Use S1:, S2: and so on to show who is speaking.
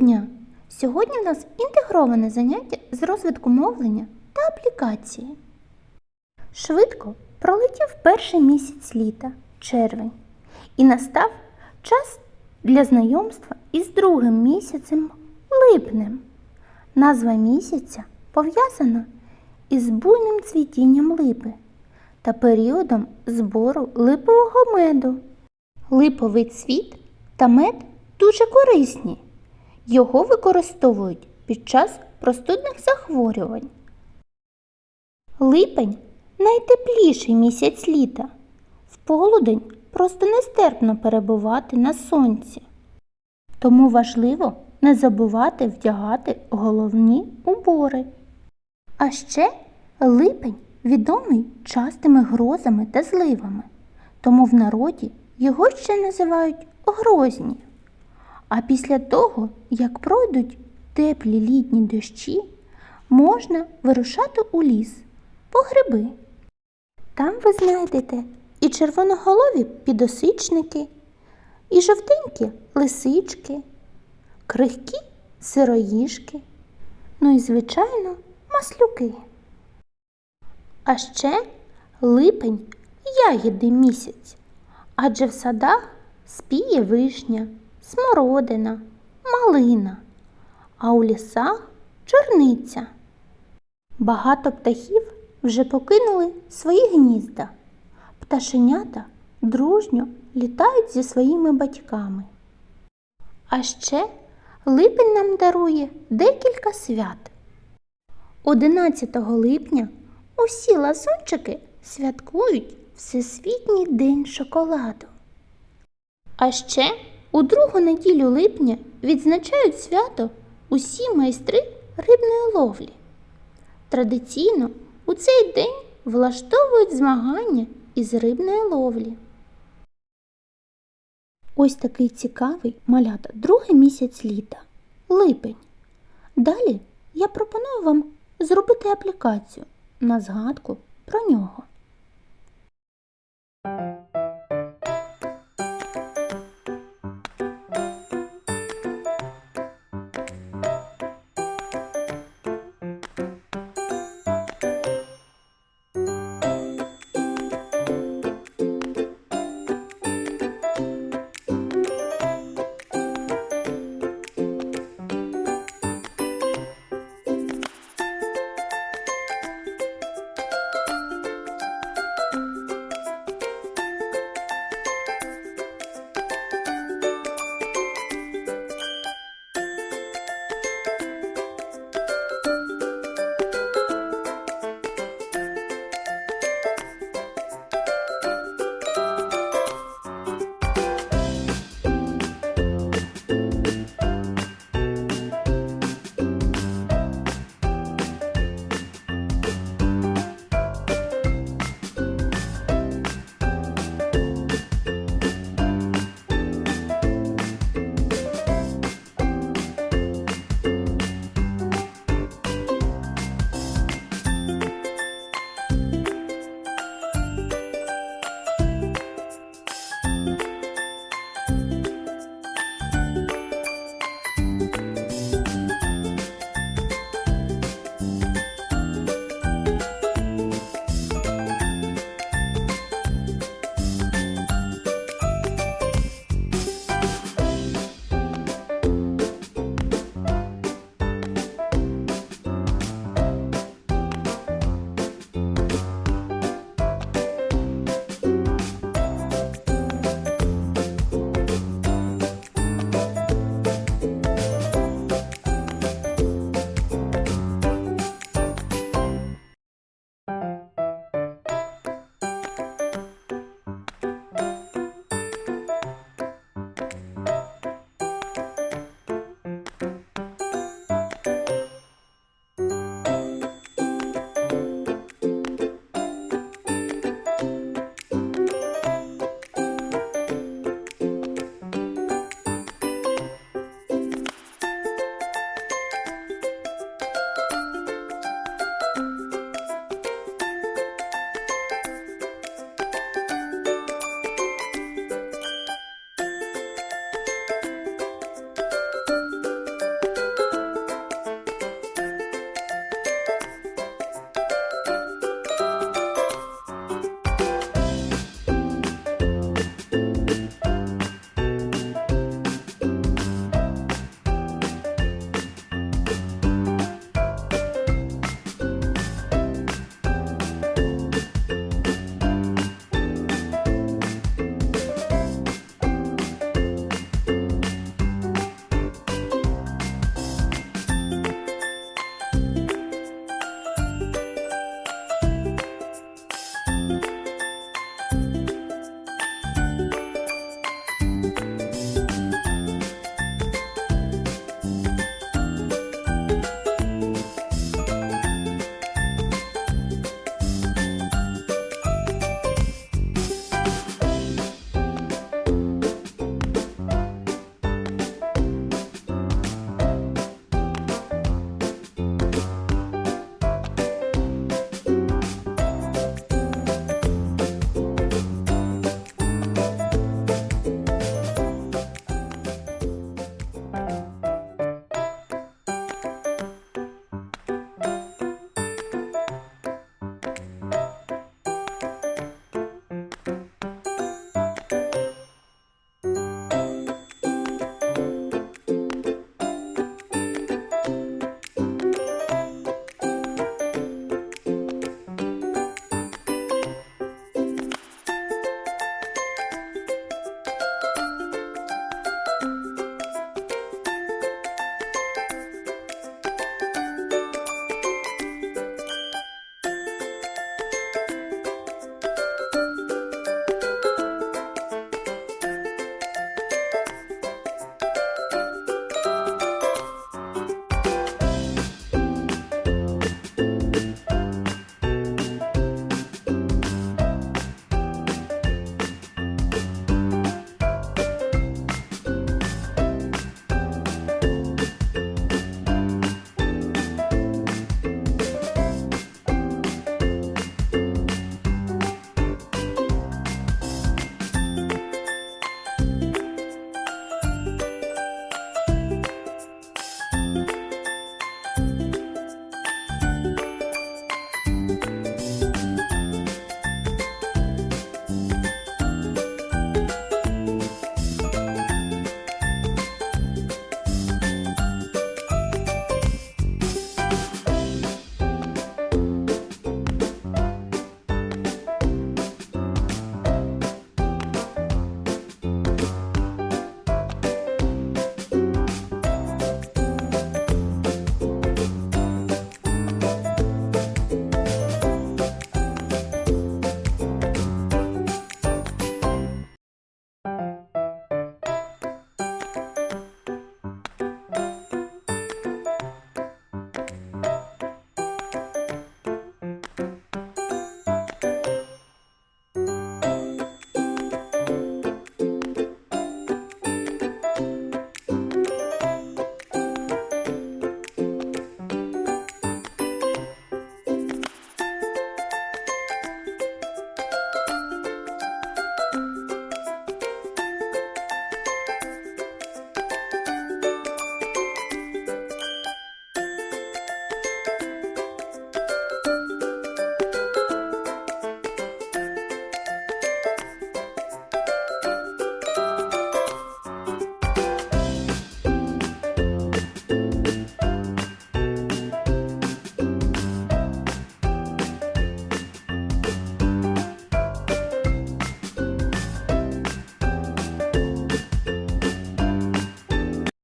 S1: дня! Сьогодні в нас інтегроване заняття з розвитку мовлення та аплікації. Швидко пролетів перший місяць літа, червень, і настав час для знайомства із другим місяцем липнем. Назва місяця пов'язана із буйним цвітінням липи та періодом збору липового меду. Липовий цвіт та мед дуже корисні. Його використовують під час простудних захворювань. Липень найтепліший місяць літа. В полудень просто нестерпно перебувати на сонці. Тому важливо не забувати вдягати головні убори. А ще липень відомий частими грозами та зливами, тому в народі його ще називають грозні. А після того, як пройдуть теплі літні дощі, можна вирушати у ліс по гриби. Там ви знайдете і червоноголові підосичники, і жовтенькі лисички, крихкі сироїжки, ну і, звичайно, маслюки. А ще липень ягідний місяць, адже в садах спіє вишня, смородина, малина, а у лісах чорниця. Багато птахів вже покинули свої гнізда. Пташенята дружньо літають зі своїми батьками. А ще липень нам дарує декілька свят. 11 липня усі ласунчики святкують Всесвітній день шоколаду. А ще у другу неділю липня відзначають свято усі майстри рибної ловлі. Традиційно у цей день влаштовують змагання із рибної ловлі. Ось такий цікавий малята другий місяць літа липень. Далі я пропоную вам зробити аплікацію на згадку про нього.